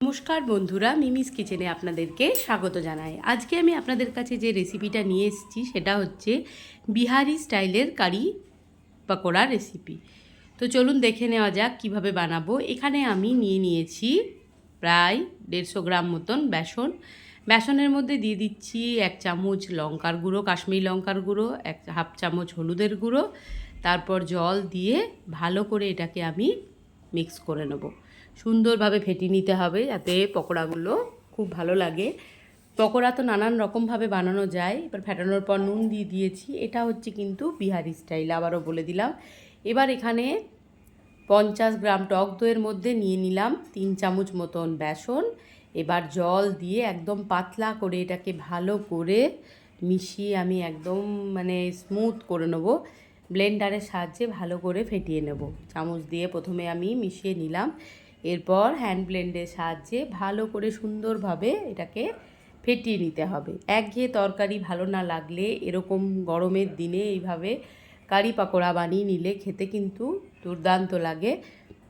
নমস্কার বন্ধুরা, মিমিস কিচেনে আপনাদেরকে স্বাগত জানাই। আজকে আমি আপনাদের কাছে যে রেসিপিটা নিয়ে এসেছি, সেটা হচ্ছে বিহারি স্টাইলের কারি পকোড়া রেসিপি তো চলুন দেখে নেওয়া যাক কীভাবে বানাবো। এখানে আমি নিয়ে নিয়েছি প্রায় দেড়শো গ্রাম মতন বেসন। বেসনের মধ্যে দিয়ে দিচ্ছি এক চামচ লঙ্কার গুঁড়ো, কাশ্মীরি লঙ্কার গুঁড়ো, এক হাফ চামচ হলুদের গুঁড়ো। তারপর জল দিয়ে ভালো করে এটাকে আমি মিক্স করে নেব। সুন্দরভাবে ফেটিয়ে নিতে হবে যাতে পকোড়াগুলো খুব ভালো লাগে। পকোড়া তো নানান রকমভাবে বানানো যায়, এবার ফেটানোর পর নুন দিয়ে দিয়েছি। এটা হচ্ছে কিন্তু বিহারি স্টাইল, আবারও বলে দিলাম। এবার এখানে পঞ্চাশ গ্রাম টক দইয়ের মধ্যে নিয়ে নিলাম তিন চামচ মতন বেসন। এবার জল দিয়ে একদম পাতলা করে এটাকে ভালো করে মিশিয়ে আমি একদম মানে স্মুথ করে নেব। ব্লেন্ডারের সাহায্যে ভালো করে ফেটিয়ে নেব। চামচ দিয়ে প্রথমে আমি মিশিয়ে নিলাম। এরপর হ্যান্ড ব্লেন্ডের সাহায্যে ভালো করে সুন্দরভাবে এটাকে ফেটিয়ে নিতে হবে। একঘেয়ে তরকারি ভালো না লাগলে এরকম গরমের দিনে এইভাবে কারি পাকোড়া বানিয়ে নিলে খেতে কিন্তু দুর্দান্ত লাগে।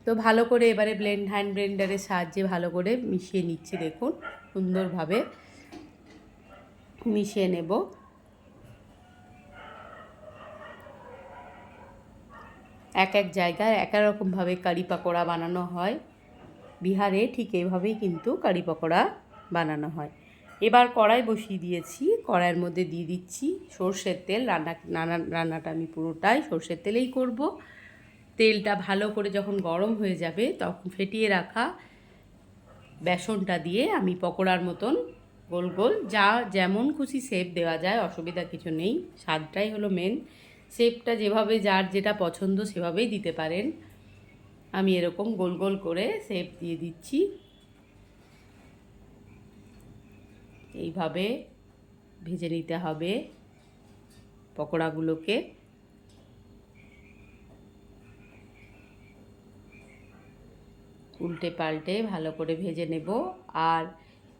তো ভালো করে এবারে ব্লেন্ড হ্যান্ড ব্লেন্ডারের সাহায্যে ভালো করে মিশিয়ে নিচ্ছি দেখুন, সুন্দরভাবে মিশিয়ে নেব। এক এক জায়গায় এক রকমভাবে কারি পাকোড়া বানানো হয়। বিহারে ঠিক এইভাবেই কিন্তু কারি পকোড়া বানানো হয়। এবার কড়াই বসিয়ে দিয়েছি। কড়াইয়ের মধ্যে দিয়ে দিচ্ছি সর্ষের তেল। রান্না, নানা, রান্নাটা আমি পুরোটাই সর্ষের তেলেই করব। তেলটা ভালো করে যখন গরম হয়ে যাবে তখন ফেটিয়ে রাখা বেসনটা দিয়ে আমি পকোড়ার মতন গোল গোল যা যেমন খুশি শেপ দেওয়া যায়, অসুবিধা কিছু নেই। স্বাদটাই হলো মেন শেপটা যেভাবে যার যেটা পছন্দ সেভাবেই দিতে পারেন। আমি এরকম গোল গোল করে শেপ দিয়ে দিচ্ছি। এইভাবে ভেজে নিতে হবে পকোড়াগুলোকে। উল্টে পাল্টে ভালো করে ভেজে নেব। আর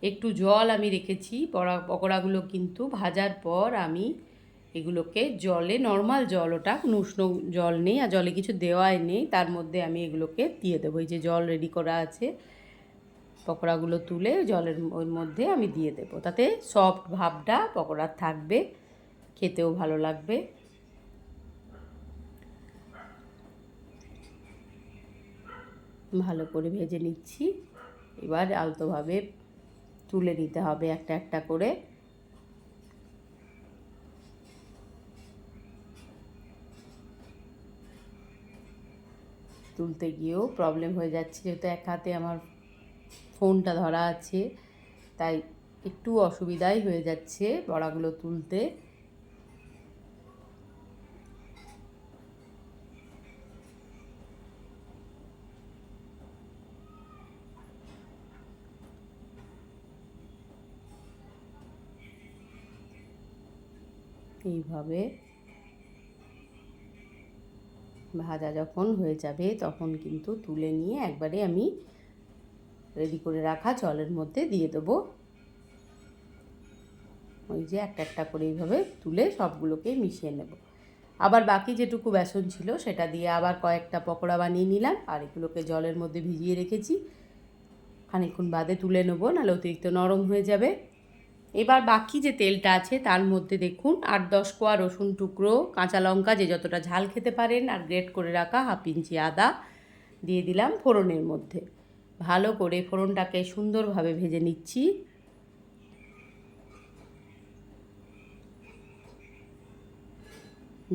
একটু জল আমি রেখেছি পকোড়াগুলো কিন্তু ভাজার পর আমি এগুলোকে জলে নর্মাল জল ওটা উষ্ণ জল নেই আর জলে কিছু দেওয়াই নেই, তার মধ্যে আমি এগুলোকে দিয়ে দেবো। এই যে জল রেডি করা আছে, পকোড়াগুলো তুলে জলের ওর মধ্যে আমি দিয়ে দেবো। তাতে সফট ভাবটা পকোড়ার থাকবে, খেতেও ভালো লাগবে। ভালো করে ভেজে নিচ্ছি। এবার আলতোভাবে তুলে নিতে হবে একটা একটা করে। তুলতে গিয়েও প্রবলেম হয়ে যাচ্ছে। যেহেতু এক হাতে আমার ফোনটা ধরা আছে, তাই একটু অসুবিধাই হয়ে যাচ্ছে বড়াগুলো তুলতে। এইভাবে ভাজা যখন হয়ে যাবে, তখন কিন্তু তুলে নিয়ে একবারে আমি রেডি করে রাখা জলের মধ্যে দিয়ে দেবো। ওই যে একটা একটা করে এইভাবে তুলে সবগুলোকে মিশিয়ে নেব। আবার বাকি যেটুকু বেসন ছিল, সেটা দিয়ে আবার কয়েকটা পকোড়া বানিয়ে নিলাম। আর এগুলোকে জলের মধ্যে ভিজিয়ে রেখেছি। খানিক্ষণ বাদে তুলে নেব, নাহলে অতিরিক্ত নরম হয়ে যাবে। এবার বাকি যে তেলটা আছে তার মধ্যে দেখুন আট দশ কোয়া রসুন টুকরো, কাঁচা লঙ্কা যে যতটা ঝাল খেতে পারেন আর গ্রেট করে রাখা হাফ ইঞ্চি আদা দিয়ে দিলাম ফোড়নের মধ্যে। ভালো করে ফোড়নটাকে সুন্দরভাবে ভেজে নিচ্ছি।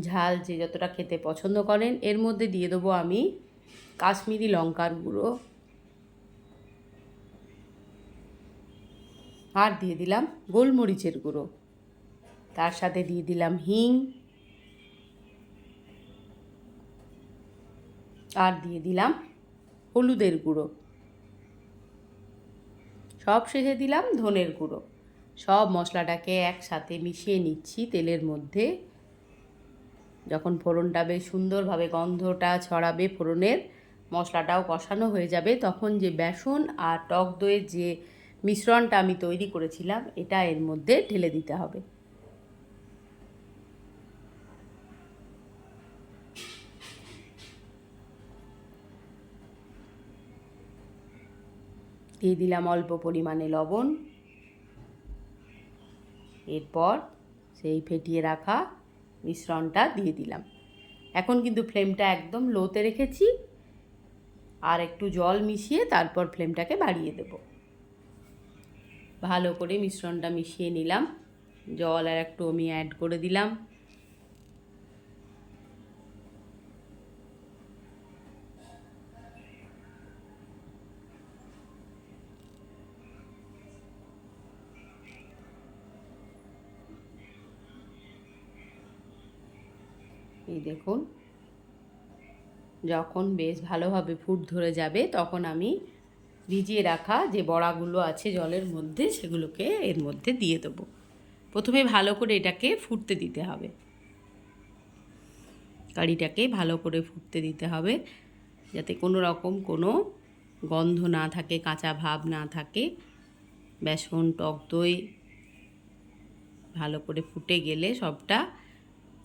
ঝাল যে যতটা খেতে পছন্দ করেন, এর মধ্যে দিয়ে দেবো আমি কাশ্মীরি লঙ্কার গুঁড়ো। আর দিয়ে দিলাম গোলমরিচের গুঁড়ো। তার সাথে দিয়ে দিলাম হিং। আর দিয়ে দিলাম হলুদের গুঁড়ো। সব শেষে দিলাম ধনের গুঁড়ো। সব মশলাটাকে একসাথে মিশিয়ে নিচ্ছি তেলের মধ্যে। যখন ফোড়নটা বেশ সুন্দরভাবে গন্ধটা ছড়াবে ফোড়নের, মশলাটাও কষানো হয়ে যাবে, তখন যে বেসন আর টক দইয়ের যে মিশ্রণটা আমি তৈরি করেছিলাম, এটা এর মধ্যে ঢেলে দিতে হবে। দিয়ে দিলাম অল্প পরিমাণে লবণ। এরপর সেই ফেটিয়ে রাখা মিশ্রণটা দিয়ে দিলাম। এখন কিন্তু ফ্লেমটা একদম লোতে রেখেছি, আর একটু জল মিশিয়ে তারপর ফ্লেমটাকে বাড়িয়ে দেব। ভালো করে মিশ্রণটা মিশিয়ে নিলাম। জল আর একটু আমি অ্যাড করে দিলাম। এই দেখুন, যখন বেশ ভালোভাবে ফুট ধরে যাবে, তখন আমি ভিজিয়ে রাখা যে বড়াগুলো আছে জলের মধ্যে, সেগুলোকে এর মধ্যে দিয়ে দেবো। প্রথমে ভালো করে এটাকে ফুটতে দিতে হবে। কারিটাকে ভালো করে ফুটতে দিতে হবে, যাতে কোনো রকম কোনো গন্ধ না থাকে, কাঁচা ভাব না থাকে। বেসন, টক দই ভালো করে ফুটে গেলে সবটা।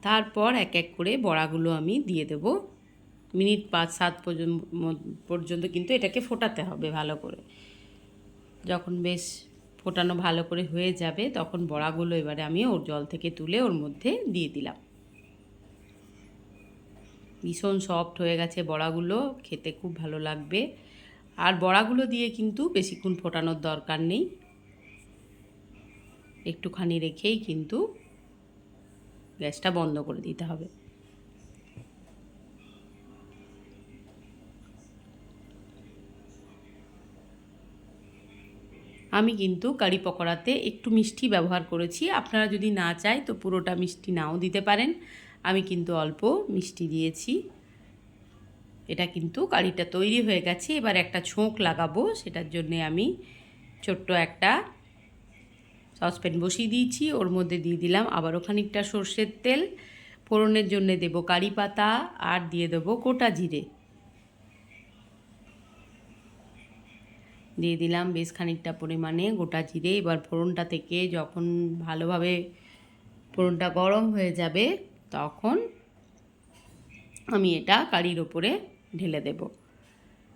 তারপর এক এক করে বড়াগুলো আমি দিয়ে দেব। মিনিট পাঁচ, সাত পর্যন্ত কিন্তু এটাকে ফোটাতে হবে ভালো করে। যখন বেশ ফোটানো ভালো করে হয়ে যাবে, তখন বড়াগুলো এবারে আমি ওর জল থেকে তুলে ওর মধ্যে দিয়ে দিলাম। ভীষণ সফট হয়ে গেছে বড়াগুলো, খেতে খুব ভালো লাগবে। আর বড়াগুলো দিয়ে কিন্তু বেশিক্ষণ ফোটানোর দরকার নেই। একটুখানি রেখেই কিন্তু গ্যাসটা বন্ধ করে দিতে হবে। আমি কিন্তু কারি পকোড়াতে একটু মিষ্টি ব্যবহার করেছি। আপনারা যদি না চায় তো পুরোটা মিষ্টি নাও দিতে পারেন। আমি কিন্তু অল্প মিষ্টি দিয়েছি। এটা কিন্তু কারিটা তৈরি হয়ে গেছে। এবার একটা ছোঁক লাগাবো। সেটার জন্যে আমি ছোট্ট একটা সসপ্যান বসিয়ে দিয়েছি। ওর মধ্যে দিয়ে দিলাম আবারও খানিকটা সর্ষের তেল। ফোড়নের জন্য দেবো কারি পাতা আর দিয়ে দেবো গোটা জিরে। দিয়ে দিলাম বেশ খানিকটা পরিমাণে গোটা জিরে। এবার ফোড়নটা থেকে যখন ভালোভাবে ফোড়নটা গরম হয়ে যাবে, তখন আমি এটা কারির ওপরে ঢেলে দেব।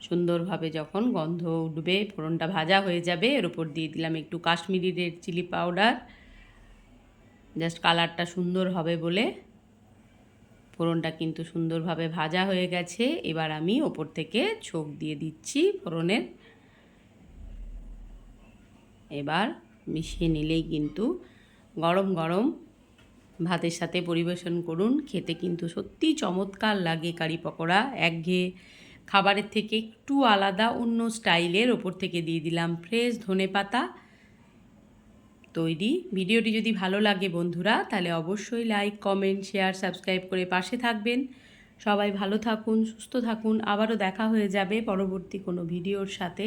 সুন্দরভাবে যখন গন্ধ উঠবে, ফোড়নটা ভাজা হয়ে যাবে, এর ওপর দিয়ে দিলাম একটু Kashmiri red chilli powder. Just কালারটা সুন্দর হবে বলে ফোড়নটা কিন্তু সুন্দরভাবে ভাজা হয়ে গেছে। এবার আমি ওপর থেকে ছোক দিয়ে দিচ্ছি ফোড়নের এবার মিশিয়ে নিলেই কিন্তু গরম গরম ভাতের সাথে পরিবেশন করুন। খেতে কিন্তু সত্যি চমৎকার লাগে কারি পকোড়া। একঘেয়ে খাবারের থেকে একটু আলাদা, অন্য স্টাইলের ওপর থেকে দিয়ে দিলাম ফ্রেশ ধনে পাতা তৈরি। ভিডিওটি যদি ভালো লাগে বন্ধুরা, তাহলে অবশ্যই লাইক, কমেন্ট, শেয়ার, সাবস্ক্রাইব করে পাশে থাকবেন। সবাই ভালো থাকুন, সুস্থ থাকুন। আবারও দেখা হয়ে যাবে পরবর্তী কোনো ভিডিওর সাথে।